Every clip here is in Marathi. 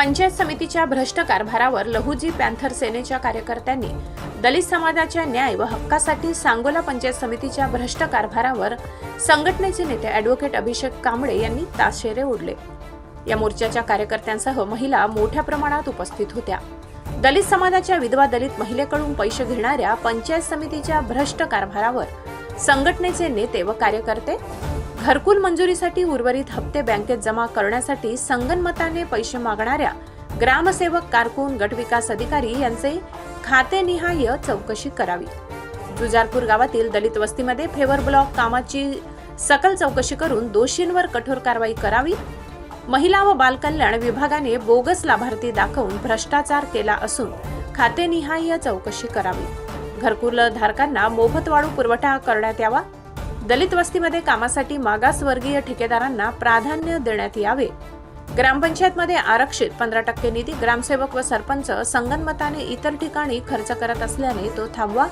पंचायत समितीच्या भ्रष्ट कारभारावर लहुजी पॅन्थर सेनेच्या कार्यकर्त्यांनी दलित समाजाच्या न्याय व हक्कासाठी सांगोला पंचायत समितीच्या भ्रष्ट कारभारावर संघटनेचे नेते अॅडव्होकेट अभिषेक कांबळे यांनी ताशेरे ओढले. या मोर्चाच्या कार्यकर्त्यांसह महिला मोठ्या प्रमाणात उपस्थित होत्या. दलित समाजाच्या विधवा दलित महिलेकडून पैसे घेणाऱ्या पंचायत समितीच्या भ्रष्ट कारभारावर संघटनेचे नेते व कार्यकर्ते घरकुल मंजुरीसाठी उर्वरित हप्ते बँकेत जमा करण्यासाठी संगनमताने पैसे मागणाऱ्या ग्रामसेवक कारकून गटविकास अधिकारी यांचे खातेनिहाय चौकशी करावी. जुजारपूर गावातील दलित वस्तीमध्ये फेवर ब्लॉक कामाची सकल चौकशी करून दोषींवर कठोर कारवाई करावी. महिला व बालकल्याण विभागाने बोगस लाभार्थी दाखवून भ्रष्टाचार केला असून खातेनिहाय चौकशी करावी. घरकुल धारकांना मोफत वाळू पुरवठा करण्यात यावा. दलित वस्तीमध्ये कामासाठी मागासवर्गीय ठेकेदारांना प्राधान्य देण्यात यावे. ग्रामपंचायतमध्ये आरक्षित पंधरा टक्के निधी ग्रामसेवक व सरपंच संगनमताने इतर ठिकाणी खर्च करत असल्याने तो थांबवा.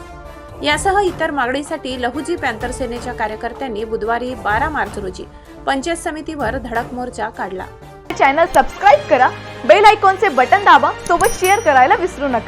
यासह इतर मागणीसाठी लहुजी पॅन्थर सेनेच्या कार्यकर्त्यांनी बुधवारी बारा मार्च रोजी पंचायत समितीवर धडक मोर्चा काढला. चॅनल सबस्क्राईब करा बेल आयकॉनचे बटन दाबा सोबत शेअर करायला विसरू नका.